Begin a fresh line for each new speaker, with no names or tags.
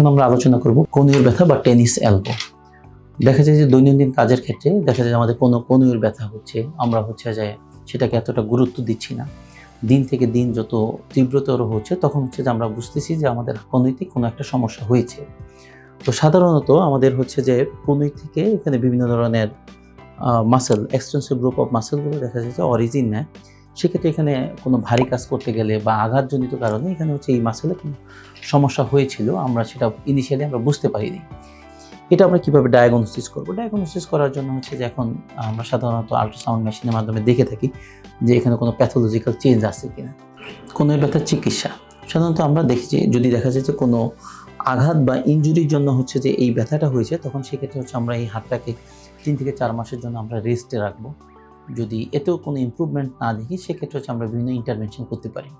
এখন আমরা আলোচনা করব কনুইয়ের ব্যথা বা টেনিস এলবো দেখা যায় যে দৈনন্দিন কাজের ক্ষেত্রে দেখা যায় আমাদের কোনো কনুইয়ের ব্যথা হচ্ছে, আমরা হচ্ছে যে সেটাকে এতটা গুরুত্ব দিচ্ছি না। দিন থেকে দিন যত তীব্রতর হচ্ছে, তখন হচ্ছে যে আমরা বুঝতেছি যে আমাদের কনুইতে কোনো একটা সমস্যা হয়েছে। তো সাধারণত আমাদের হচ্ছে যে কনুই থেকে এখানে বিভিন্ন ধরনের মাসেল এক্সটেন্সিভ গ্রুপ অফ মাসেলগুলো দেখা যায় যে অরিজিন নেয়। সেক্ষেত্রে এখানে কোনো ভারী কাজ করতে গেলে বা আঘাতজনিত কারণে এখানে হচ্ছে এই মাসেলে কোনো সমস্যা হয়েছিল, আমরা সেটা ইনিশিয়ালি আমরা বুঝতে পারিনি। এটা আমরা কীভাবে ডায়াগনোসিস করব? ডায়াগনোসিস করার জন্য হচ্ছে যে এখন আমরা সাধারণত আল্ট্রাসাউন্ড মেশিনের মাধ্যমে দেখে থাকি যে এখানে কোনো প্যাথোলজিক্যাল চেঞ্জ আছে কিনা। কোনো ব্যথার চিকিৎসা। সাধারণত আমরা দেখি যে যদি দেখা যায় যে কোনো আঘাত বা ইনজুরির জন্য হচ্ছে যে এই ব্যথাটা হয়েছে, তখন সেক্ষেত্রে হচ্ছে আমরা এই হাতটাকে তিন থেকে চার মাসের জন্য আমরা রেস্টে রাখব। যদি এতেও কোনো ইম্প্রুভমেন্ট না দেখি সেক্ষেত্রে হচ্ছে আমরা বিভিন্ন ইন্টারভেনশন করতে পারি।